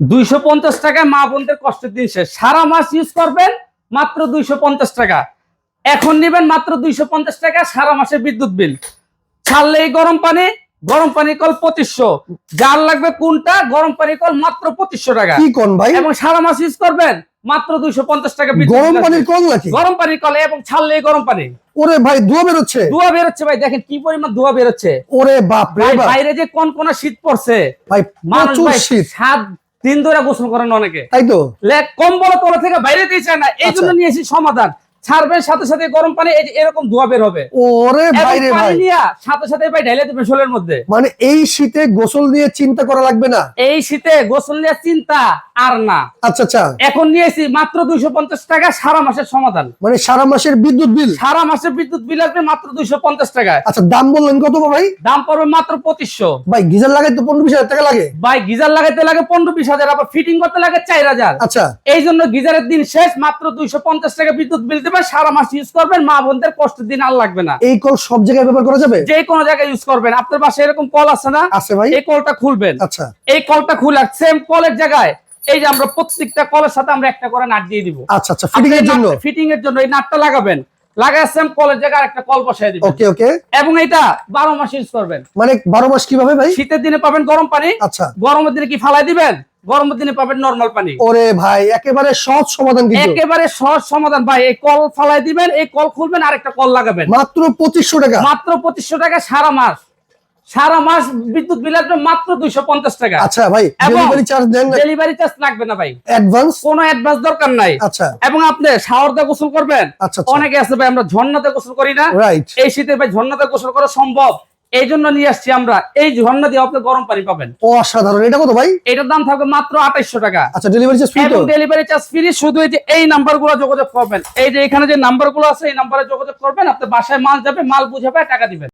দুইশো পঞ্চাশ মা বোনদের কষ্টের দিন শেষ। সারা মাস ইউজ করবেন মাত্র দুইশো পঞ্চাশ টাকা। এখন নেবেন মাত্র দুইশো পঞ্চাশ টাকা সারা মাসের বিদ্যুৎ বিল। ছাড়লে এই গরম পানি গরম পানি কল পঁচিশশো। যার লাগবে কোনটা গরম পানি কল মাত্র পঁচিশশো টাকা। কি কোন ভাই? এবং সারা মাস ইউজ করবেন মাত্র দুইশো পঞ্চাশ টাকা গরম পানির কল নাকি? গরম পানি কল এবং ছাড়লে গরম পানি। ওরে ভাই ধোয়া বেরোচ্ছে। ধোয়া বেরোচ্ছে ভাই দেখেন কি পরিমাণ ধোয়া বেরোচ্ছে। ওরে বাপ। বাইরে যে কোন কোন শীত পড়ছে। ভাই মানুষ শীত। সাত দিন ধরে গোসল করেন অনেকে। তাই তো? কম্বল তোলা থেকে বাইরে দিয়ে চায় না এই জন্য নিয়ে নিয়েছি সমাধান। ছাড়বেন সাথে সাথে গরম পানি এই যে এরকম ধোয়া বের হবে। ওরে ভাই রে ভাই। সাথে সাথে ভাই ঢেলে দেবে শোলের মধ্যে। মানে এই শীতে গোসল নিয়ে চিন্তা করা লাগবে না? এই শীতে গোসল নিয়ে চিন্তা আর না। আচ্ছা আচ্ছা। এখন নিয়েছি মাত্র দুইশো পঞ্চাশ টাকা সারা মাসের সমাধান। মানে সারা মাসের বিদ্যুৎ বিল? সারা মাসের বিদ্যুৎ বিল আসবে মাত্র দুইশো পঞ্চাশ টাকায়। আচ্ছা দাম বললেন কত ভাই? দাম পড়বে মাত্র পঁচিশশো। ভাই গিজার লাগাই তো পনেরো বিশ হাজার টাকা লাগে? ভাই গিজার লাগাইতে লাগে পনেরো বিশ হাজার আবার ফিটিং করতে লাগে চার হাজার। আচ্ছা। এই জন্য গিজারের দিন শেষ মাত্র দুইশো পঞ্চাশ টাকা বিদ্যুৎ বিল দেবে সারা মাস ইউজ করবেন মা বোনদের কষ্টের দিন আর লাগবে না। এই কল সব জায়গায় ব্যবহার করা যাবে? যে কোনো জায়গায় ইউজ করবেন। আপনার পাশে এরকম কল আছে না? আছে ভাই। এই কলটা খুলবেন। আচ্ছা। এই কলটা খুলে সেম কলের জায়গায় এই যে আমরা প্রত্যেকটা কলের সাথে আমরা একটা করে নাট দিয়ে দিব। আচ্ছা আচ্ছা। ফিটিং এর জন্য? ফিটিং এর জন্য এই নাটটা লাগাবেন। লাগায় সেম কলের জায়গায় একটা কল বসাই দিবেন। ওকে ওকে এবং এটা বারো মাস ইউজ করবেন। মানে বারো মাস কীভাবে ভাই? শীতের দিনে পাবেন গরম পানি। আচ্ছা। গরমের দিনে কি ফালাই দিবেন? গরমের দিনে পাবেন নর্মাল পানি। ওরে ভাই একেবারে সহজ সমাধান কিন্তু একেবারে সহজ সমাধান। ভাই এই কল ফালাই দিবেন এই কল খুলবেন আর একটা কল লাগাবেন। মাত্র টাকা। মাত্র টাকা সারা মাস। সারা মাস বিদ্যুৎ বিল আসবে মাত্র টাকা। আচ্ছা ভাই ডেলিভারি চার্জ দেন না। ডেলিভারি চার্জ লাগবে না ভাই। অ্যাডভান্স কোনো অ্যাডভান্স দরকার নাই। আচ্ছা। এবং আপনি শাওয়ার দিয়ে গোসল করবেন। আচ্ছা আচ্ছা। অনেকে আছে ভাই আমরা ঝর্ণাতে গোসল করি না। রাইট এই শীতে ভাই ঝর্ণাতে গোসল করা সম্ভব। এই জন্য নিয়ে আসছি আমরা। এই ঝর্ণা দিয়ে আপনি গরম পানি পাবেন। অসাধারণ। এটা কত ভাই? এটার দাম থাকবে মাত্র আঠাইশশো টাকা। আচ্ছা delivery charge free delivery charge free শুধু এই যে এই নাম্বারগুলো যোগাযোগ করবেন। এই যে এখানে যে নাম্বারগুলো আছে এই নাম্বারে যোগাযোগ করবেন আপনি বাসায় মাল যাবে মাল বুঝাবে টাকা দিবেন।